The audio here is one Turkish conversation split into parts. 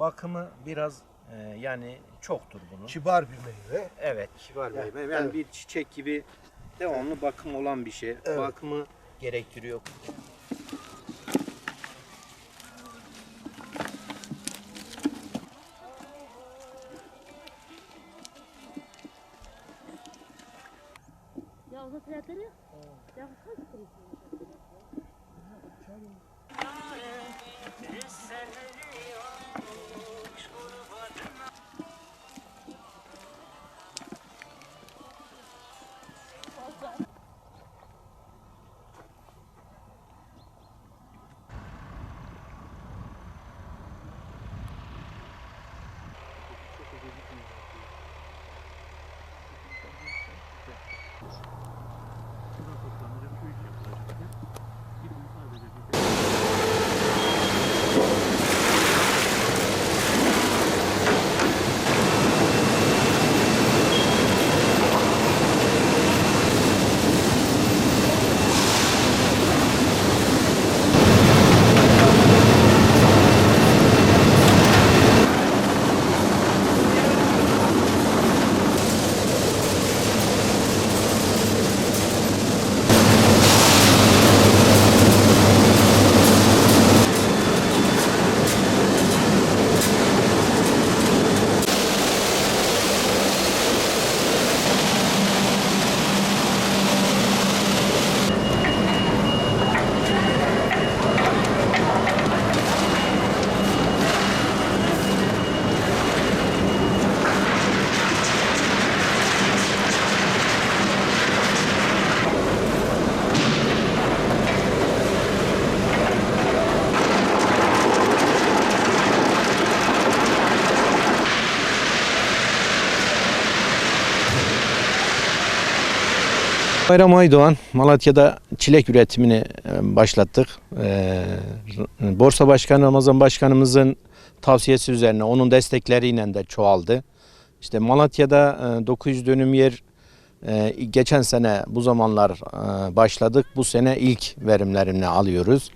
bakımı biraz e, yani çoktur bunun. Kibar bir meyve. Evet kibar meyve. Yani evet. bir çiçek gibi devamlı bakım olan bir şey. Evet. Bakımı gerektiriyor. Ya o fiyatları ya kaç lira? Bayram Aydoğan, Malatya'da çilek üretimini e, başlattık. Ee, Borsa Başkanı Ramazan Başkanımızın tavsiyesi üzerine onun destekleriyle de çoğaldı. İşte Malatya'da e, 900 dönüm yer e, geçen sene bu zamanlar e, başladık. Bu sene ilk verimlerini alıyoruz.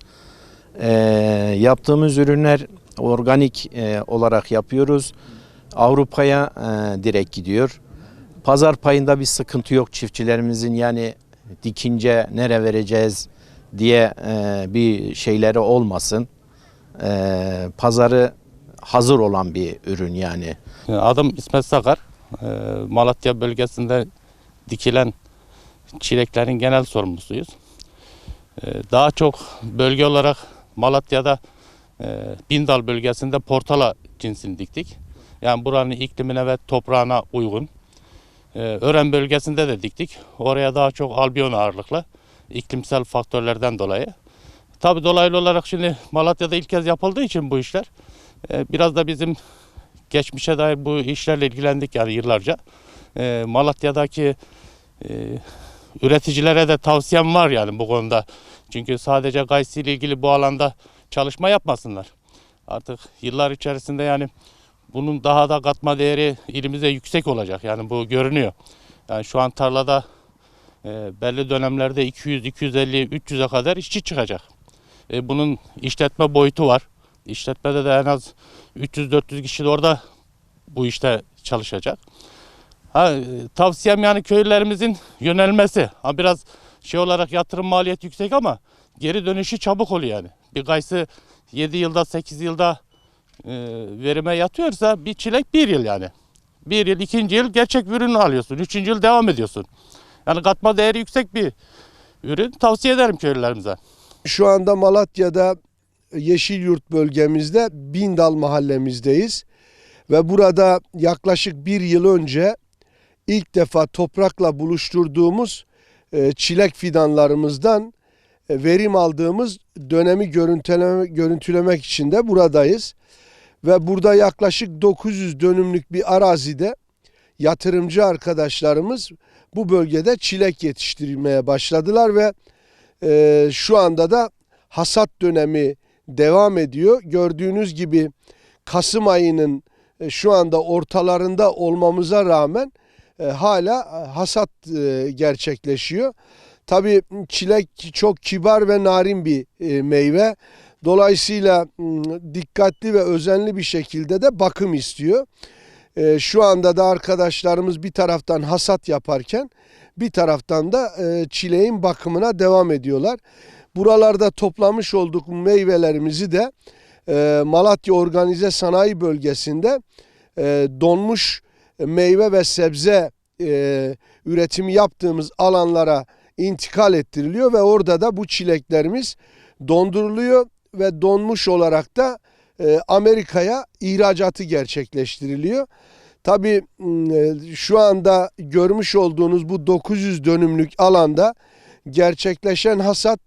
Yaptığımız ürünler organik e, olarak yapıyoruz. Avrupa'ya e, direkt gidiyor. Pazar payında bir sıkıntı yok çiftçilerimizin yani dikince nere vereceğiz diye e, bir şeyleri olmasın. E, pazarı hazır olan bir ürün yani. Adım İsmet Sakar. Ee, Malatya bölgesinde dikilen çileklerin genel sorumlusuyuz. Daha çok bölge olarak Malatya'da e, Bindal bölgesinde portala cinsini diktik. Yani buranın iklimine ve toprağına uygun. Ee, Ören bölgesinde de diktik. Oraya daha çok albiyon ağırlıklı iklimsel faktörlerden dolayı. Tabi dolaylı olarak şimdi Malatya'da ilk kez yapıldığı için bu işler e, biraz da bizim geçmişe dair bu işlerle ilgilendik yani yıllarca. Ee, Malatya'daki e, üreticilere de tavsiyem var yani bu konuda. Çünkü sadece gaysi ile ilgili bu alanda çalışma yapmasınlar. Artık yıllar içerisinde yani bunun daha da katma değeri ilimize yüksek olacak. Yani bu görünüyor. Yani şu an tarlada e, belli dönemlerde 200, 250, 300'e kadar işçi çıkacak. E, bunun işletme boyutu var. İşletmede de en az 300-400 kişi de orada bu işte çalışacak. Ha, e, tavsiyem yani köylülerimizin yönelmesi. Ha, biraz şey olarak yatırım maliyeti yüksek ama geri dönüşü çabuk oluyor yani. Bir kayısı 7 yılda 8 yılda verime yatıyorsa bir çilek bir yıl yani. Bir yıl, ikinci yıl gerçek bir ürünü alıyorsun. Üçüncü yıl devam ediyorsun. Yani katma değeri yüksek bir ürün. Tavsiye ederim köylülerimize. Şu anda Malatya'da Yeşilyurt bölgemizde Bindal mahallemizdeyiz. Ve burada yaklaşık bir yıl önce ilk defa toprakla buluşturduğumuz e, çilek fidanlarımızdan e, verim aldığımız dönemi görüntüleme, görüntülemek için de buradayız. Ve burada yaklaşık 900 dönümlük bir arazide yatırımcı arkadaşlarımız bu bölgede çilek yetiştirmeye başladılar ve e, şu anda da hasat dönemi devam ediyor. Gördüğünüz gibi Kasım ayının e, şu anda ortalarında olmamıza rağmen e, hala e, hasat e, gerçekleşiyor. Tabii çilek çok kibar ve narin bir e, meyve. Dolayısıyla dikkatli ve özenli bir şekilde de bakım istiyor. E, Şu anda da arkadaşlarımız bir taraftan hasat yaparken bir taraftan da e, çileğin bakımına devam ediyorlar. Buralarda toplamış olduk meyvelerimizi de e, Malatya Organize Sanayi Bölgesi'nde e, donmuş meyve ve sebze üretimi yaptığımız alanlara intikal ettiriliyor ve orada da bu çileklerimiz donduruluyor ve donmuş olarak da e, Amerika'ya ihracatı gerçekleştiriliyor. Tabii m, e, şu anda görmüş olduğunuz bu 900 dönümlük alanda gerçekleşen hasat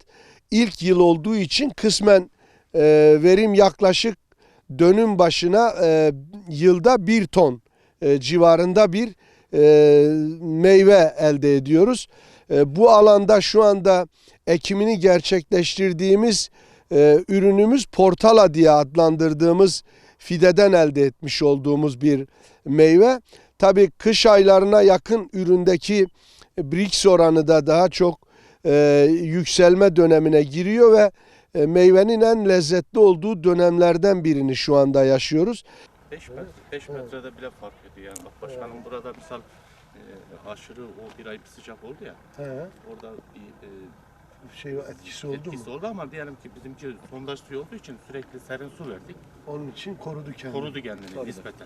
ilk yıl olduğu için kısmen e, verim yaklaşık dönüm başına yılda bir ton civarında bir meyve elde ediyoruz. Bu alanda şu anda ekimini gerçekleştirdiğimiz e, ürünümüz portala diye adlandırdığımız fideden elde etmiş olduğumuz bir meyve. Tabii kış aylarına yakın üründeki Brix oranı da daha çok e, yükselme dönemine giriyor ve e, meyvenin en lezzetli olduğu dönemlerden birini şu anda yaşıyoruz. 5 metre, 5 metrede bile fark ediyor yani. Bak başkanım burada misal e, aşırı o bir ay bir sıcak oldu ya. Orada bir e, şey etkisi etkisi oldu ama diyelim ki bizimki sondaj suyu olduğu için sürekli serin su verdik. Onun için korudu kendini. Korudu kendini Tabii. nispeten.